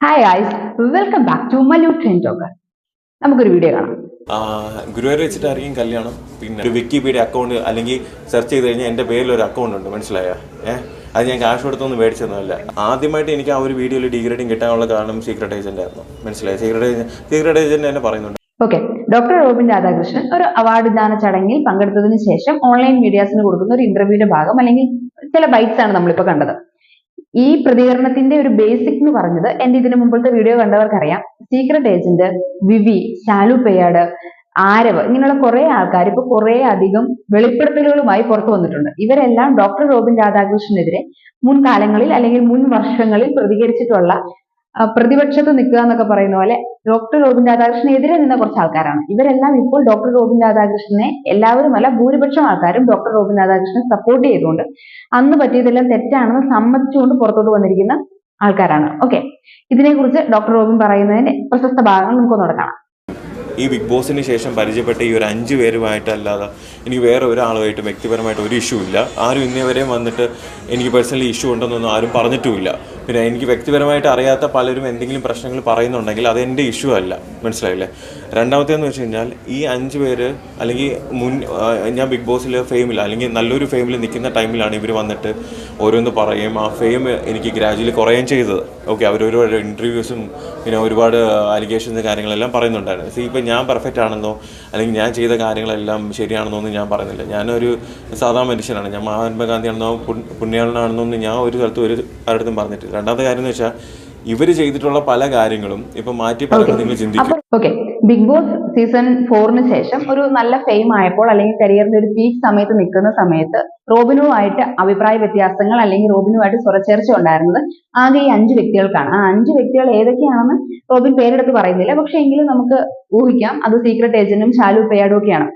Hi guys welcome back to Malu train talker നമുക്കൊരു video കാണാം. ഗുരുവായൂർ വെച്ചിട്ടായിരിക്കും കല്യാണം. പിന്നെ ഒരു വിക്കിപീഡിയ അക്കൗണ്ട് അല്ലെങ്കിൽ സെർച്ച് ചെയ്ത് കഴിഞ്ഞാൽ എന്റെ പേരിൽ ഒരു അക്കൗണ്ട് ഉണ്ട് മനസ്സിലായോ? ഏഹ് അത് ഞാൻ ക്യാഷ് കൊടുത്തൊന്നും മേടിച്ചതൊന്നുമല്ല ആദ്യമായിട്ട് എനിക്ക് ആ ഒരു വീഡിയോയിൽ ഡിഗ്രേഡിങ് കിട്ടാനുള്ള കാരണം സീക്രട്ട് ഏജന്റ് ആയിരുന്നു. മനസ്സിലായി? സീക്രട്ട് ഏജന്റ് സീക്രട്ട് ഏജന്റ് തന്നെ പറയുന്നുണ്ട്. ഓക്കെ ഡോക്ടർ റോബിൻ രാധാകൃഷ്ണൻ ഒരു അവാർഡ് ദാന ചടങ്ങിൽ പങ്കെടുത്തതിന് ശേഷം ഓൺലൈൻ മീഡിയാസിന് കൊടുക്കുന്ന ഒരു ഇന്റർവ്യൂവിന്റെ ഭാഗം അല്ലെങ്കിൽ ചില ബൈറ്റ്സ് ആണ് നമ്മളിപ്പോൾ കണ്ടത്. ഈ പ്രതികരണത്തിന്റെ ഒരു ബേസിക് എന്ന് പറഞ്ഞത് എന്റെ ഇതിനു മുമ്പത്തെ വീഡിയോ കണ്ടവർക്കറിയാം. സീക്രട്ട് ഏജന്റ് വിവി ശാലു പെയ്യാട് ആരവ് ഇങ്ങനെയുള്ള കുറെ ആൾക്കാർ ഇപ്പൊ കുറെ അധികം വെളിപ്പെടുത്തലുകളുമായി പുറത്തു വന്നിട്ടുണ്ട്. ഇവരെല്ലാം ഡോക്ടർ റോബിൻ രാധാകൃഷ്ണനെതിരെ മുൻകാലങ്ങളിൽ അല്ലെങ്കിൽ മുൻ വർഷങ്ങളിൽ പ്രതികരിച്ചിട്ടുള്ള പ്രതിപക്ഷത്ത് നിൽക്കുക എന്നൊക്കെ പറയുന്ന പോലെ ഡോക്ടർ റോബിൻ രാധാകൃഷ്ണനെതിരെ നിന്ന കുറച്ച് ആൾക്കാരാണ്. ഇവരെല്ലാം ഇപ്പോൾ ഡോക്ടർ റോബിൻ രാധാകൃഷ്ണനെ എല്ലാവരും അല്ല ഭൂരിപക്ഷം ആൾക്കാരും ഡോക്ടർ റോബിൻ രാധാകൃഷ്ണൻ സപ്പോർട്ട് ചെയ്തുകൊണ്ട് അന്ന് പറ്റിയതെല്ലാം തെറ്റാണെന്ന് സമ്മതിച്ചുകൊണ്ട് പുറത്തോട്ട് വന്നിരിക്കുന്ന ആൾക്കാരാണ്. ഓക്കെ ഇതിനെക്കുറിച്ച് ഡോക്ടർ റോബിൻ പറയുന്നതിന്റെ പ്രശസ്ത ഭാഗങ്ങൾ നമുക്കൊന്നുകൂടെ കാണാം. ഈ ബിഗ് ബോസിന് ശേഷം പരിചയപ്പെട്ട ഈ ഒരു അഞ്ച് പേരുമായിട്ടല്ലാതെ എനിക്ക് വേറെ ഒരാളുമായിട്ട് വ്യക്തിപരമായിട്ട് ഒരു ഇഷ്യൂ ഇല്ല. ആരും ഇന്നേ വരെയും വന്നിട്ട് എനിക്ക് പേഴ്സണലി ഇഷ്യൂ ഉണ്ടെന്നൊന്നും ആരും പറഞ്ഞിട്ടുമില്ല. പിന്നെ എനിക്ക് വ്യക്തിപരമായിട്ട് അറിയാത്ത പലരും എന്തെങ്കിലും പ്രശ്നങ്ങൾ പറയുന്നുണ്ടെങ്കിൽ അത് എന്റെ ഇഷ്യൂ അല്ല. മനസ്സിലായില്ലേ? രണ്ടാമത്തേന്ന് വെച്ച് കഴിഞ്ഞാൽ ഈ അഞ്ച് പേര് അല്ലെങ്കിൽ മുൻ ഞാൻ ബിഗ് ബോസിൽ ഫെയിമിൽ അല്ലെങ്കിൽ നല്ലൊരു ഫെയിമിൽ നിൽക്കുന്ന ടൈമിലാണ് ഇവർ വന്നിട്ട് ഓരോന്ന് പറയും ആ ഫെയിം എനിക്ക് ഗ്രാജുവലി കുറയുകയും ചെയ്തത്. ഓക്കെ അവർ ഒരുപാട് ഇന്റർവ്യൂസും പിന്നെ ഒരുപാട് അലിഗേഷൻസ് കാര്യങ്ങളെല്ലാം പറയുന്നുണ്ടായിരുന്നു. സി ഇപ്പം ഞാൻ പെർഫെക്റ്റ് ആണെന്നോ അല്ലെങ്കിൽ ഞാൻ ചെയ്ത കാര്യങ്ങളെല്ലാം ശരിയാണെന്നോ ഒന്നും ഞാൻ പറയുന്നില്ല. ഞാനൊരു സാധാ മനുഷ്യനാണ്. ഞാൻ മഹാത്മാഗാന്ധിയാണെന്നോ പുണ്യാളനാണെന്നോ ഒന്നും ഞാൻ ഒരു സ്ഥലത്തും ഒരു ആരുടെ പറഞ്ഞിട്ടില്ല. രണ്ടാമത്തെ കാര്യം എന്ന് വെച്ചാൽ ഇവർ ചെയ്തിട്ടുള്ള പല കാര്യങ്ങളും ഇപ്പൊ മാറ്റി പറയുമ്പോൾ നിങ്ങൾ ചിന്തിക്കും. ഓക്കെ ബിഗ് ബോസ് സീസൺ ഫോറിന് ശേഷം ഒരു നല്ല ഫെയിം ആയപ്പോൾ അല്ലെങ്കിൽ കരിയറിന്റെ ഒരു പീക്ക് സമയത്ത് നിൽക്കുന്ന സമയത്ത് റോബിനുമായിട്ട് അഭിപ്രായ വ്യത്യാസങ്ങൾ അല്ലെങ്കിൽ റോബിനുമായിട്ട് സ്വരച്ചേർച്ച ഉണ്ടായിരുന്നത് ആകെ ഈ അഞ്ച് വ്യക്തികൾക്കാണ്. ആ അഞ്ച് വ്യക്തികൾ ഏതൊക്കെയാണെന്ന് റോബിൻ പേരെടുത്ത് പറയുന്നില്ല. പക്ഷെ എങ്കിലും നമുക്ക് ഊഹിക്കാം. അത് സീക്രട്ട് ഏജന്റും ശാലു പേയാഡും ഒക്കെയാണ്.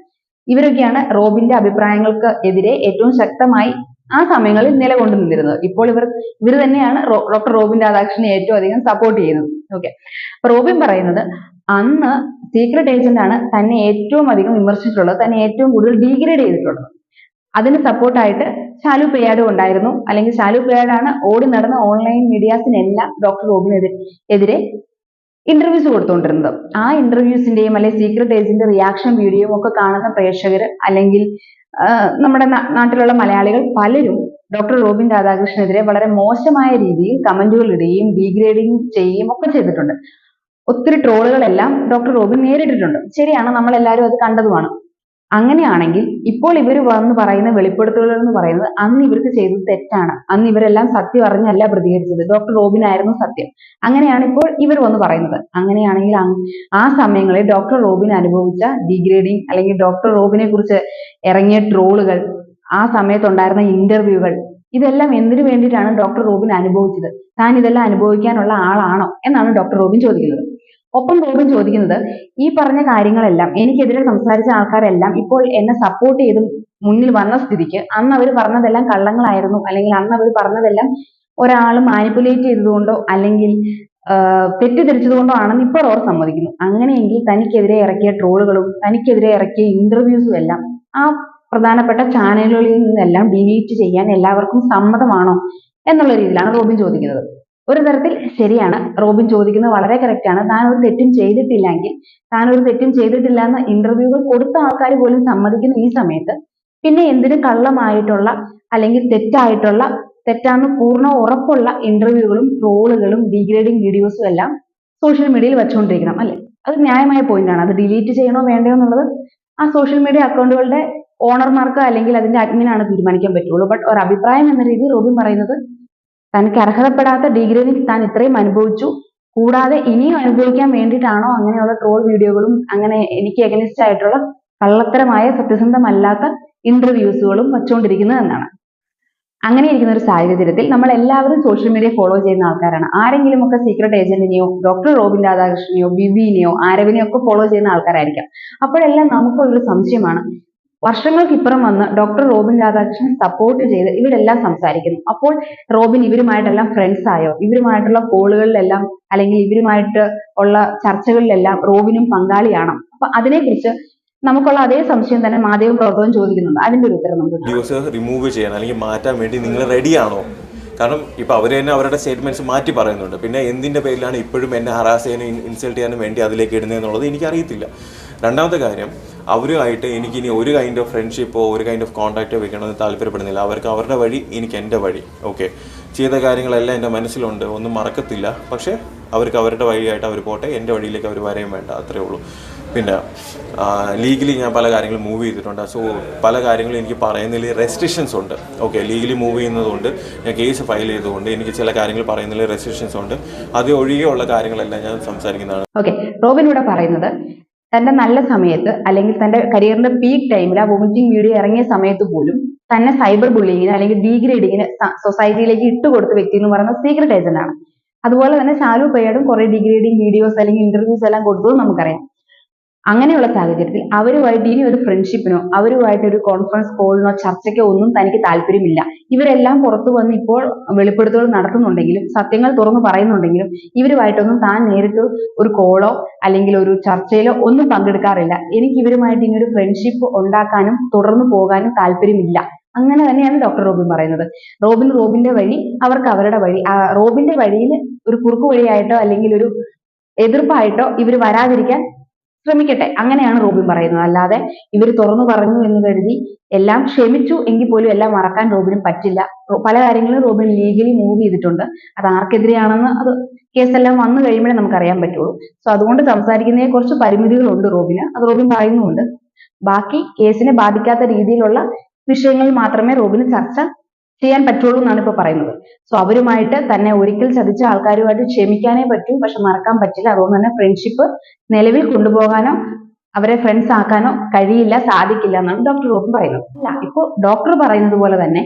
ഇവരൊക്കെയാണ് റോബിന്റെ അഭിപ്രായങ്ങൾക്ക് എതിരെ ഏറ്റവും ശക്തമായി ആ സമയങ്ങളിൽ നിലകൊണ്ടു നിന്നിരുന്നത്. ഇപ്പോൾ ഇവർ ഇവർ തന്നെയാണ് ഡോക്ടർ റോബിൻ രാധാകൃഷ്ണനെ ഏറ്റവും അധികം സപ്പോർട്ട് ചെയ്യുന്നത്. ഓക്കെ റോബിൻ പറയുന്നത് അന്ന് സീക്രട്ട് ഏജന്റ് ആണ് തന്നെ ഏറ്റവും അധികം വിമർശിച്ചിട്ടുള്ളത് തന്നെ ഏറ്റവും കൂടുതൽ ഡീഗ്രേഡ് ചെയ്തിട്ടുള്ളത്. അതിന് സപ്പോർട്ടായിട്ട് ശാലു പെയ്യാഡും ഉണ്ടായിരുന്നു. അല്ലെങ്കിൽ ശാലു പെയ്യാഡാണ് ഓടി നടന്ന ഓൺലൈൻ മീഡിയാസിനെല്ലാം ഡോക്ടർ റോബിനെതിരെ എതിരെ ഇന്റർവ്യൂസ് കൊടുത്തുകൊണ്ടിരുന്നത് ആ ഇന്റർവ്യൂസിന്റെയും അല്ലെങ്കിൽ സീക്രട്ട് ഏജന്റ് റിയാക്ഷൻ വീഡിയോയും ഒക്കെ കാണുന്ന പ്രേക്ഷകർ അല്ലെങ്കിൽ നമ്മുടെ നാട്ടിലുള്ള മലയാളികൾ പലരും ഡോക്ടർ റോബിൻ രാധാകൃഷ്ണനെതിരെ വളരെ മോശമായ രീതിയിൽ കമന്റുകൾ ഇടുകയും ഡീഗ്രേഡിങ് ചെയ്യുകയും ഒക്കെ ചെയ്തിട്ടുണ്ട്. ഒത്തിരി ട്രോളുകളെല്ലാം ഡോക്ടർ റോബിൻ നേരിട്ടിട്ടുണ്ട്. ശരിയാണ് നമ്മൾ എല്ലാവരും അത് കണ്ടതുമാണ്. അങ്ങനെയാണെങ്കിൽ ഇപ്പോൾ ഇവർ വന്ന് പറയുന്ന വെളിപ്പെടുത്തലുകൾ എന്ന് പറയുന്നത് അന്ന് ഇവർക്ക് ചെയ്തത് തെറ്റാണ്. അന്ന് ഇവരെല്ലാം സത്യം അറിഞ്ഞല്ല പ്രതികരിച്ചത്. ഡോക്ടർ റോബിൻ ആയിരുന്നു സത്യം. അങ്ങനെയാണ് ഇപ്പോൾ ഇവർ വന്ന് പറയുന്നത്. അങ്ങനെയാണെങ്കിൽ ആ സമയങ്ങളിൽ ഡോക്ടർ റോബിൻ അനുഭവിച്ച ഡിഗ്രേഡിങ് അല്ലെങ്കിൽ ഡോക്ടർ റോബിനെ കുറിച്ച് ഇറങ്ങിയ ട്രോളുകൾ ആ സമയത്തുണ്ടായിരുന്ന ഇന്റർവ്യൂകൾ ഇതെല്ലാം എന്തിനു വേണ്ടിയിട്ടാണ് ഡോക്ടർ റോബിൻ അനുഭവിച്ചത്? താൻ ഇതെല്ലാം അനുഭവിക്കാനുള്ള ആളാണോ? എന്നാണ് ഡോക്ടർ റോബിൻ ചോദിക്കുന്നത്. ഒപ്പം റോബിൻ ചോദിക്കുന്നത് ഈ പറഞ്ഞ കാര്യങ്ങളെല്ലാം എനിക്കെതിരെ സംസാരിച്ച ആൾക്കാരെല്ലാം ഇപ്പോൾ എന്നെ സപ്പോർട്ട് ചെയ്ത് മുന്നിൽ വന്ന സ്ഥിതിക്ക് അന്ന് അവർ പറഞ്ഞതെല്ലാം കള്ളങ്ങളായിരുന്നു. അല്ലെങ്കിൽ അന്ന് അവർ പറഞ്ഞതെല്ലാം ഒരാൾ മാനിപ്പുലേറ്റ് ചെയ്തതുകൊണ്ടോ അല്ലെങ്കിൽ തെറ്റിദ്ധരിച്ചതുകൊണ്ടോ ആണെന്ന് ഇപ്പോൾ അവർ സമ്മതിക്കുന്നു. അങ്ങനെയെങ്കിൽ തനിക്കെതിരെ ഇറക്കിയ ട്രോളുകളും തനിക്കെതിരെ ഇറക്കിയ ഇന്റർവ്യൂസും എല്ലാം ആ പ്രധാനപ്പെട്ട ചാനലുകളിൽ നിന്നെല്ലാം ഡിലീറ്റ് ചെയ്യാൻ എല്ലാവർക്കും സമ്മതമാണോ എന്നുള്ള രീതിയിലാണ് റോബിൻ ചോദിക്കുന്നത്. ഒരു തരത്തിൽ ശരിയാണ്. റോബിൻ ചോദിക്കുന്നത് വളരെ കറക്റ്റ് ആണ്. താൻ ഒരു തെറ്റും ചെയ്തിട്ടില്ലെങ്കിൽ താൻ ഒരു തെറ്റും ചെയ്തിട്ടില്ല എന്ന് ഇന്റർവ്യൂകൾ കൊടുത്ത ആൾക്കാർ പോലും സമ്മതിക്കുന്ന ഈ സമയത്ത്. പിന്നെ എന്തിന് കള്ളമായിട്ടുള്ള അല്ലെങ്കിൽ തെറ്റായിട്ടുള്ള തെറ്റാന്ന് പൂർണ ഉറപ്പുള്ള ഇന്റർവ്യൂകളും ട്രോളുകളും ഡീഗ്രേഡിംഗ് വീഡിയോസും എല്ലാം സോഷ്യൽ മീഡിയയിൽ വെച്ചുകൊണ്ടിരിക്കണം അല്ലെ? അത് ന്യായമായ പോയിന്റ് ആണ്. അത് ഡിലീറ്റ് ചെയ്യണോ വേണ്ടയോ എന്നുള്ളത് ആ സോഷ്യൽ മീഡിയ അക്കൗണ്ടുകളുടെ ഓണർമാർക്ക് അല്ലെങ്കിൽ അതിന്റെ അഡ്മിനാണ് തീരുമാനിക്കാൻ പറ്റുള്ളൂ. ബട്ട് ഒരു അഭിപ്രായം എന്ന രീതിയിൽ റോബിൻ പറയുന്നത് തനിക്ക് അർഹതപ്പെടാത്ത ഡിഗ്രിയിൽ താൻ ഇത്രയും അനുഭവിച്ചു. കൂടാതെ ഇനിയും അനുഭവിക്കാൻ വേണ്ടിയിട്ടാണോ അങ്ങനെയുള്ള ട്രോൾ വീഡിയോകളും അങ്ങനെ എനിക്ക് എഗനിസ്റ്റ് ആയിട്ടുള്ള കള്ളത്തരമായ സത്യസന്ധമല്ലാത്ത ഇന്റർവ്യൂസുകളും വച്ചുകൊണ്ടിരിക്കുന്നത് എന്നാണ്. അങ്ങനെ ഇരിക്കുന്ന ഒരു സാഹചര്യത്തിൽ നമ്മൾ എല്ലാവരും സോഷ്യൽ മീഡിയ ഫോളോ ചെയ്യുന്ന ആൾക്കാരാണ്. ആരെങ്കിലും ഒക്കെ സീക്രട്ട് ഏജന്റിനെയോ ഡോക്ടർ റോബിൻ രാധാകൃഷ്ണനെയോ ബിബിനെയോ ആരവിനെയോ ഒക്കെ ഫോളോ ചെയ്യുന്ന ആൾക്കാരായിരിക്കാം. അപ്പോഴെല്ലാം നമുക്കുള്ളൊരു സംശയമാണ് വർഷങ്ങൾക്ക് ഇപ്പുറം വന്ന് ഡോക്ടർ റോബിൻ രാധാകൃഷ്ണൻ സപ്പോർട്ട് ചെയ്ത് ഇവരെല്ലാം സംസാരിക്കുന്നു. അപ്പോൾ റോബിൻ ഇവരുമായിട്ടെല്ലാം ഫ്രണ്ട്സ് ആയോ? ഇവരുമായിട്ടുള്ള കോളുകളിലെല്ലാം അല്ലെങ്കിൽ ഇവരുമായിട്ട് ഉള്ള ചർച്ചകളിലെല്ലാം റോബിനും പങ്കാളിയാണോ. അപ്പൊ അതിനെക്കുറിച്ച് നമുക്കുള്ള അതേ സംശയം തന്നെ മാധ്യമ പ്രവർത്തകൻ ചോദിക്കുന്നുണ്ട്. അതിന്റെ ഒരു ഉത്തരം നമുക്ക്. റിമൂവ് ചെയ്യാൻ അല്ലെങ്കിൽ മാറ്റാൻ വേണ്ടി നിങ്ങൾ റെഡിയാണോ കാരണം ഇപ്പോൾ അവർ തന്നെ അവരുടെ സ്റ്റേറ്റ്മെന്റ്സ് മാറ്റി പറയുന്നുണ്ട്. പിന്നെ എന്തിന്റെ പേരിലാണ് ഇപ്പോഴും എന്നെ ഹറാസ് ചെയ്യാനും ഇൻസൾട്ട് ചെയ്യാനും വേണ്ടി അതിലേക്ക് ഇടുന്നത് എന്നുള്ളത് എനിക്കറിയത്തില്ല. രണ്ടാമത്തെ കാര്യം അവരുമായിട്ട് എനിക്ക് ഇനി ഒരു കൈൻഡ് ഓഫ് ഫ്രണ്ട്ഷിപ്പോ ഒരു കൈൻഡ് ഓഫ് കോൺടാക്റ്റോ വെക്കണമെന്ന് താല്പര്യപ്പെടുന്നില്ല. അവർക്ക് അവരുടെ വഴി എനിക്ക് എന്റെ വഴി ഓക്കെ ചെയ്ത കാര്യങ്ങളെല്ലാം എന്റെ മനസ്സിലുണ്ട് ഒന്നും മറക്കത്തില്ല. പക്ഷേ അവർക്ക് അവരുടെ വഴിയായിട്ട് അവർ പോട്ടെ എന്റെ വഴിയിലേക്ക് അവർ വരെയും വേണ്ട അത്രേ ഉള്ളൂ. പിന്നെ ലീഗലി ഞാൻ പല കാര്യങ്ങളും മൂവ് ചെയ്തിട്ടുണ്ട്. സോ പല കാര്യങ്ങളും എനിക്ക് പറയുന്നതിൽ റെസ്ട്രിക്ഷൻസ് ഉണ്ട് ഓക്കെ ലീഗലി മൂവ് ചെയ്യുന്നതുകൊണ്ട് ഞാൻ കേസ് ഫയൽ ചെയ്തുകൊണ്ട് എനിക്ക് ചില കാര്യങ്ങൾ പറയുന്നതിൽ റെസ്ട്രിക്ഷൻസ് ഉണ്ട്. അത് ഒഴികെയുള്ള കാര്യങ്ങളെല്ലാം ഞാൻ സംസാരിക്കുന്നതാണ്. ഓക്കെ റോബിൻ ഇവിടെ പറയുന്നത് തന്റെ നല്ല സമയത്ത് അല്ലെങ്കിൽ തന്റെ കരിയറിന്റെ പീക്ക് ടൈമിൽ ആ വോമിറ്റിംഗ് വീഡിയോ ഇറങ്ങിയ സമയത്ത് പോലും തന്നെ സൈബർ ബുള്ളിങ്ങിന് അല്ലെങ്കിൽ ഡീഗ്രേഡിങ്ങിന് സൊസൈറ്റിയിലേക്ക് ഇട്ടുകൊടുത്ത വ്യക്തി എന്ന് പറയുന്നത് സീക്രട്ട് ഏജന്റ് ആണ്. അതുപോലെ തന്നെ ശാലു പയ്യാടും കുറെ ഡിഗ്രേഡിങ് വീഡിയോസ് അല്ലെങ്കിൽ ഇന്റർവ്യൂസ് എല്ലാം കൊടുത്തതും നമുക്കറിയാം. അങ്ങനെയുള്ള സാഹചര്യത്തിൽ അവരുമായിട്ട് ഇനി ഒരു ഫ്രണ്ട്ഷിപ്പിനോ അവരുമായിട്ട് ഒരു കോൺഫറൻസ് കോളിനോ ചർച്ചയ്ക്കോ ഒന്നും തനിക്ക് താല്പര്യമില്ല. ഇവരെല്ലാം പുറത്തു വന്ന് ഇപ്പോൾ വെളിപ്പെടുത്തലുകൾ നടത്തുന്നുണ്ടെങ്കിലും സത്യങ്ങൾ തുറന്നു പറയുന്നുണ്ടെങ്കിലും ഇവരുമായിട്ടൊന്നും താൻ നേരിട്ട് ഒരു കോളോ അല്ലെങ്കിൽ ഒരു ചർച്ചയിലോ ഒന്നും പങ്കെടുക്കാറില്ല. എനിക്ക് ഇവരുമായിട്ട് ഇനി ഒരു ഫ്രണ്ട്ഷിപ്പ് ഉണ്ടാക്കാനും തുടർന്നു പോകാനും താല്പര്യമില്ല. അങ്ങനെ തന്നെയാണ് ഡോക്ടർ റോബിൻ പറയുന്നത്. റോബിൻ റോബിന്റെ വഴി അവർക്ക് അവരുടെ വഴി റോബിന്റെ വഴിയിൽ ഒരു കുറുക്കു വഴിയായിട്ടോ അല്ലെങ്കിൽ ഒരു എതിർപ്പായിട്ടോ ഇവർ വരാതിരിക്കാൻ ശ്രമിക്കട്ടെ. അങ്ങനെയാണ് റോബിൻ പറയുന്നത്. അല്ലാതെ ഇവർ തുറന്നു പറഞ്ഞു എന്ന് കരുതി എല്ലാം ക്ഷമിച്ചു എങ്കിൽ പോലും എല്ലാം മറക്കാൻ റോബിനും പറ്റില്ല. പല കാര്യങ്ങളും റോബിൻ ലീഗലി മൂവ് ചെയ്തിട്ടുണ്ട്. അത് ആർക്കെതിരെയാണെന്ന് അത് കേസെല്ലാം വന്നു കഴിയുമ്പോഴേ നമുക്ക് അറിയാൻ പറ്റുള്ളൂ. സോ അതുകൊണ്ട് സംസാരിക്കുന്നതിനെ കുറച്ച് പരിമിതികളുണ്ട് റോബിന്. അത് റോബിൻ പറയുന്നുമുണ്ട്. ബാക്കി കേസിനെ ബാധിക്കാത്ത രീതിയിലുള്ള വിഷയങ്ങളിൽ മാത്രമേ റോബിന് ചർച്ച ചെയ്യാൻ പറ്റുള്ളൂ എന്നാണ് ഇപ്പൊ പറയുന്നത്. സോ അവരുമായിട്ട് തന്നെ ഒരിക്കൽ ചതിച്ച ആൾക്കാരുമായിട്ട് ക്ഷമിക്കാനേ പറ്റൂ. പക്ഷെ മറക്കാൻ പറ്റില്ല. അതുകൊണ്ട് തന്നെ ഫ്രണ്ട്ഷിപ്പ് നിലവിൽ കൊണ്ടുപോകാനോ അവരെ ഫ്രണ്ട്സ് ആക്കാനോ കഴിയില്ല സാധിക്കില്ല എന്നാണ് ഡോക്ടർ റോബിൻ പറയുന്നത്. അല്ല ഇപ്പൊ ഡോക്ടർ പറയുന്നത് പോലെ തന്നെ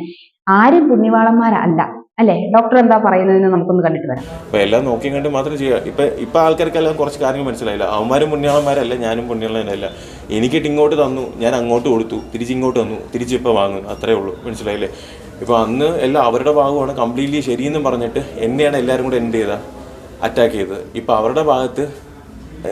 ആരും പുണ്യവാളന്മാരല്ല. അല്ലെ? ഡോക്ടർ എന്താ പറയുന്നതെന്ന് നമുക്കൊന്ന് കണ്ടിട്ട് വരാം. ഇപ്പൊ എല്ലാം നോക്കി കണ്ട് മാത്രം ചെയ്യുക ഇപ്പൊ ഇപ്പൊ ആൾക്കാർക്കെല്ലാം കുറച്ച് കാര്യങ്ങൾ മനസ്സിലായില്ല. അവന്മാരും പുണ്യാളന്മാരല്ല ഞാനും പുണ്യാളനല്ല എനിക്കിട്ട് ഇങ്ങോട്ട് തന്നു ഞാൻ അങ്ങോട്ട് കൊടുത്തു തിരിച്ച് ഇങ്ങോട്ട് തന്നു തിരിച്ചിപ്പോൾ വാങ്ങും. അത്രേ ഉള്ളൂ. മനസ്സിലായില്ലേ? ഇപ്പോൾ അന്ന് എല്ലാം അവരുടെ ഭാഗമാണ് കംപ്ലീറ്റ്ലി ശരിയെന്നും പറഞ്ഞിട്ട് എന്നെയാണ് എല്ലാവരും കൂടെ എന്റെ ചെയ്ത അറ്റാക്ക് ചെയ്തത്. ഇപ്പോൾ അവരുടെ ഭാഗത്ത്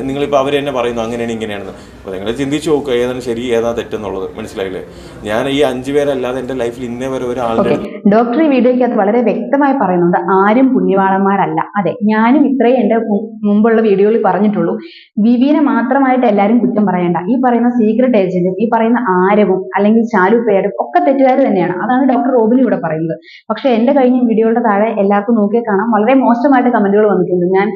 നിങ്ങളിപ്പോൾ അവർ തന്നെ പറയുന്നു അങ്ങനെയാണ് ഇങ്ങനെയാണെന്ന്. അപ്പോൾ നിങ്ങൾ ചിന്തിച്ച് നോക്കുക ഏതാണ് ശരി ഏതാ തെറ്റെന്നുള്ളത്. മനസ്സിലായില്ലേ? ഞാൻ ഈ അഞ്ചു പേരല്ലാതെ എന്റെ ലൈഫിൽ ഇന്നേ വരെ ഒരാളുടെ ഡോക്ടർ ഈ വീഡിയോയ്ക്കകത്ത് വളരെ വ്യക്തമായി പറയുന്നുണ്ട് ആരും പുണ്യവാളന്മാരല്ല. അതെ ഞാനും ഇത്രയും എന്റെ മുമ്പുള്ള വീഡിയോയിൽ പറഞ്ഞിട്ടുള്ളൂ. വിവിനെ മാത്രമായിട്ട് എല്ലാവരും കുറ്റം പറയണ്ട. ഈ പറയുന്ന സീക്രട്ട് ഏജന്റും ഈ പറയുന്ന ആരവും അല്ലെങ്കിൽ പേരും ഒക്കെ തെറ്റുകാർ തന്നെയാണ്. അതാണ് ഡോക്ടർ റോബിൻ ഇവിടെ പറയുന്നത്. പക്ഷെ എന്റെ കഴിഞ്ഞ വീഡിയോയുടെ താഴെ എല്ലാവർക്കും നോക്കിയാൽ കാണാം. വളരെ മോശമായിട്ട് കമന്റുകൾ വന്നിട്ടുണ്ട്. ഞാൻ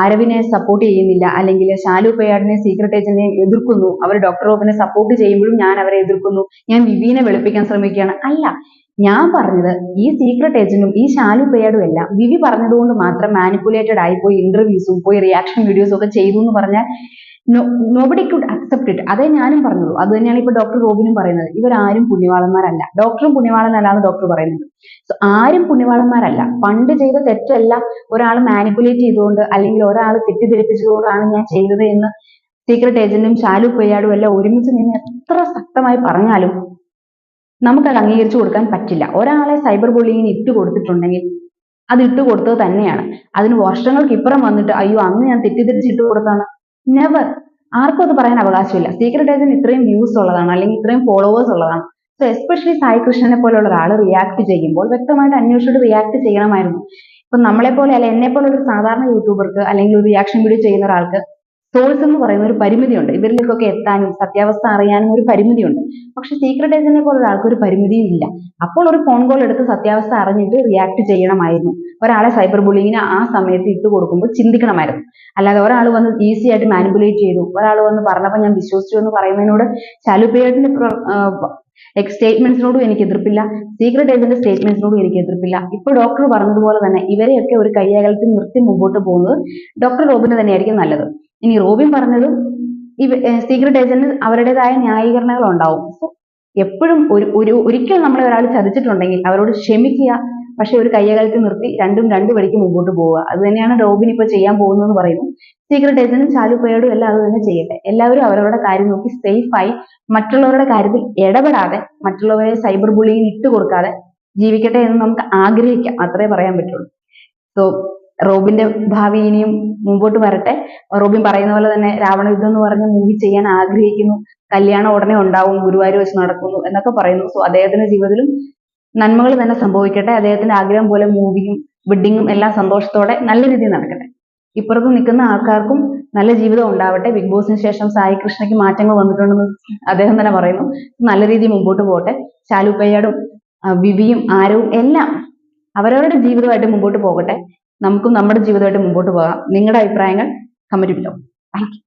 ആരവിനെ സപ്പോർട്ട് ചെയ്യുന്നില്ല അല്ലെങ്കിൽ ശാലു പേയാടിനെ സീക്രട്ട് ഏജന്റിനെ എതിർക്കുന്നു അവർ ഡോക്ടർ റോബിനെ സപ്പോർട്ട് ചെയ്യുമ്പോഴും ഞാൻ അവരെ എതിർക്കുന്നു. ഞാൻ വിവീനെ വെളുപ്പിക്കാൻ ശ്രമിക്കുകയാണ്. അല്ല ഞാൻ പറഞ്ഞത് ഈ സീക്രട്ട് ഏജന്റും ഈ ശാലു പേയാടും എല്ലാം വിവി പറഞ്ഞതുകൊണ്ട് മാത്രം മാനിപ്പുലേറ്റഡ് ആയി പോയി ഇന്റർവ്യൂസും പോയി റിയാക്ഷൻ വീഡിയോസും ഒക്കെ ചെയ്തു എന്ന് പറഞ്ഞാൽ നോബഡി കുഡ് അക്സെപ്റ്റ് ഇറ്റ് അതേ ഞാനും പറഞ്ഞുള്ളൂ അത് തന്നെയാണ് ഇപ്പൊ ഡോക്ടർ റോബിനും പറയുന്നത്. ഇവരാരും പുണ്യവാളന്മാരല്ല. ഡോക്ടറും പുണ്യവാളനല്ലാന്ന് ഡോക്ടർ പറയുന്നത് സോ ആരും പുണ്യവാളന്മാരല്ല. പണ്ട് ചെയ്ത തെറ്റല്ല ഒരാൾ മാനിപ്പുലേറ്റ് ചെയ്തുകൊണ്ട് അല്ലെങ്കിൽ ഒരാൾ തെറ്റിദ്ധരിപ്പിച്ചതുകൊണ്ടാണ് ഞാൻ ചെയ്തത് എന്ന് സീക്രട്ട് ഏജന്റും ശാലു പൊയ്യാടും എല്ലാം ഒരുമിച്ച് നിന്ന് എത്ര ശക്തമായി പറഞ്ഞാലും നമുക്കത് അംഗീകരിച്ചു കൊടുക്കാൻ പറ്റില്ല. ഒരാളെ സൈബർ ബുള്ളിങ്ങിന് ഇട്ട് കൊടുത്തിട്ടുണ്ടെങ്കിൽ അത് ഇട്ട് കൊടുത്തത് തന്നെയാണ്. അതിന് വർഷങ്ങൾക്ക് ഇപ്പുറം വന്നിട്ട് അയ്യോ അന്ന് ഞാൻ തെറ്റിദ്ധരിച്ച് ഇട്ട് കൊടുത്താണ് നെവർ ആർക്കും അത് പറയാൻ അവകാശമില്ല. സീക്രട്ട് ഏജന്റ് ഇത്രയും വ്യൂസ് ഉള്ളതാണ് അല്ലെങ്കിൽ ഇത്രയും ഫോളോവേഴ്സ് ഉള്ളതാണ്. സോ എസ്പെഷ്യലി സായി കൃഷ്ണനെ പോലുള്ള ഒരാൾ റിയാക്ട് ചെയ്യുമ്പോൾ വ്യക്തമായിട്ട് അന്വേഷിച്ചിട്ട് റിയാക്ട് ചെയ്യണമായിരുന്നു. ഇപ്പൊ നമ്മളെ പോലെ അല്ല പോലെ ഒരു സാധാരണ യൂട്യൂബർക്ക് അല്ലെങ്കിൽ ഒരു റിയാക്ഷൻ വീഡിയോ ചെയ്യുന്ന ഒരാൾക്ക് സോഴ്സ് എന്ന് പറയുന്ന ഒരു പരിമിതിയുണ്ട്. ഇവരിലേക്കൊക്കെ എത്താനും സത്യാവസ്ഥ അറിയാനും ഒരു പരിമിതിയുണ്ട്. പക്ഷെ സീക്രട്ട് ഏജന്റിനെ പോലെ ഒരാൾക്ക് ഒരു പരിമിതിയും ഇല്ല. അപ്പോൾ ഒരു ഫോൺ കോൾ എടുത്ത് സത്യാവസ്ഥ അറിഞ്ഞിട്ട് റിയാക്ട് ചെയ്യണമായിരുന്നു. ഒരാളെ സൈബർ ബുള്ളിങ്ങിന് ആ സമയത്ത് ഇട്ട് കൊടുക്കുമ്പോൾ ചിന്തിക്കണമായിരുന്നു. അല്ലാതെ ഒരാൾ വന്ന് ഈസി ആയിട്ട് മാനിപ്പുലേറ്റ് ചെയ്തു. ഒരാൾ വന്ന് പറഞ്ഞപ്പോൾ ഞാൻ വിശ്വസിച്ചു എന്ന് പറയുന്നതിനോട് ശാലുപേട്ടിന്റെ സ്റ്റേറ്റ്മെന്റ്സിനോടും എനിക്ക് എതിർപ്പില്ല. സീക്രട്ട് ഏജന്റ് സ്റ്റേറ്റ്മെന്റ്സിനോടും എനിക്ക് എതിർപ്പില്ല. ഇപ്പൊ ഡോക്ടർ പറഞ്ഞതുപോലെ തന്നെ ഇവരെയൊക്കെ ഒരു കൈയകലത്തിൽ നിർത്തി മുമ്പോട്ട് പോകുന്നത് ഡോക്ടർ റോബിന് തന്നെയായിരിക്കും നല്ലത്. ഇനി റോബിൻ പറഞ്ഞതും ഈ സീക്രട്ട് ഏജന്റ് അവരുടേതായ ന്യായീകരണങ്ങൾ ഉണ്ടാവും. സോ എപ്പോഴും ഒരു ഒരു ഒരിക്കൽ നമ്മൾ ഒരാൾ ചതിച്ചിട്ടുണ്ടെങ്കിൽ അവരോട് ക്ഷമിക്കുക പക്ഷെ ഒരു കയ്യകലത്തിൽ നിർത്തി രണ്ടും രണ്ടു വഴിക്ക് മുമ്പോട്ട് പോവുക. അത് തന്നെയാണ് റോബിൻ ഇപ്പൊ ചെയ്യാൻ പോകുന്നതെന്ന് പറയുന്നു. സീക്രട്ട് ഏജന്റും ചാലുപ്പയോടും എല്ലാം അത് തന്നെ ചെയ്യട്ടെ. എല്ലാവരും അവരവരുടെ കാര്യം നോക്കി സേഫായി മറ്റുള്ളവരുടെ കാര്യത്തിൽ ഇടപെടാതെ മറ്റുള്ളവരെ സൈബർ ബുള്ളിയിൽ ഇട്ട് കൊടുക്കാതെ ജീവിക്കട്ടെ എന്ന് നമുക്ക് ആഗ്രഹിക്കാം. അത്രേ പറയാൻ പറ്റുള്ളൂ. സോ റോബിന്റെ ഭാവി ഇനിയും മുമ്പോട്ട് വരട്ടെ. റോബിൻ പറയുന്ന പോലെ തന്നെ രാവണ യുദ്ധം എന്ന് പറഞ്ഞ മൂവി ചെയ്യാൻ ആഗ്രഹിക്കുന്നു. കല്യാണം ഉടനെ ഉണ്ടാവും ഗുരുവായൂർ വെച്ച് നടക്കുന്നു എന്നൊക്കെ പറയുന്നു. സോ അദ്ദേഹത്തിന്റെ ജീവിതത്തിലും നന്മകൾ തന്നെ സംഭവിക്കട്ടെ. അദ്ദേഹത്തിന്റെ ആഗ്രഹം പോലെ മൂവിയും വെഡിങ്ങും എല്ലാം സന്തോഷത്തോടെ നല്ല രീതിയിൽ നടക്കട്ടെ. ഇപ്പുറത്ത് നിൽക്കുന്ന ആൾക്കാർക്കും നല്ല ജീവിതം ഉണ്ടാവട്ടെ. ബിഗ് ബോസിന് ശേഷം സായി കൃഷ്ണയ്ക്ക് മാറ്റങ്ങൾ വന്നിട്ടുണ്ടെന്ന് അദ്ദേഹം തന്നെ പറയുന്നു. നല്ല രീതിയിൽ മുമ്പോട്ട് പോകട്ടെ. ശാലു വിവിയും ആരവും എല്ലാം അവരവരുടെ ജീവിതമായിട്ട് മുമ്പോട്ട് പോകട്ടെ. നമുക്കും നമ്മുടെ ജീവിതമായിട്ട് മുമ്പോട്ട് പോകാം. നിങ്ങളുടെ അഭിപ്രായങ്ങൾ കമന്റ് ചെയ്യൂ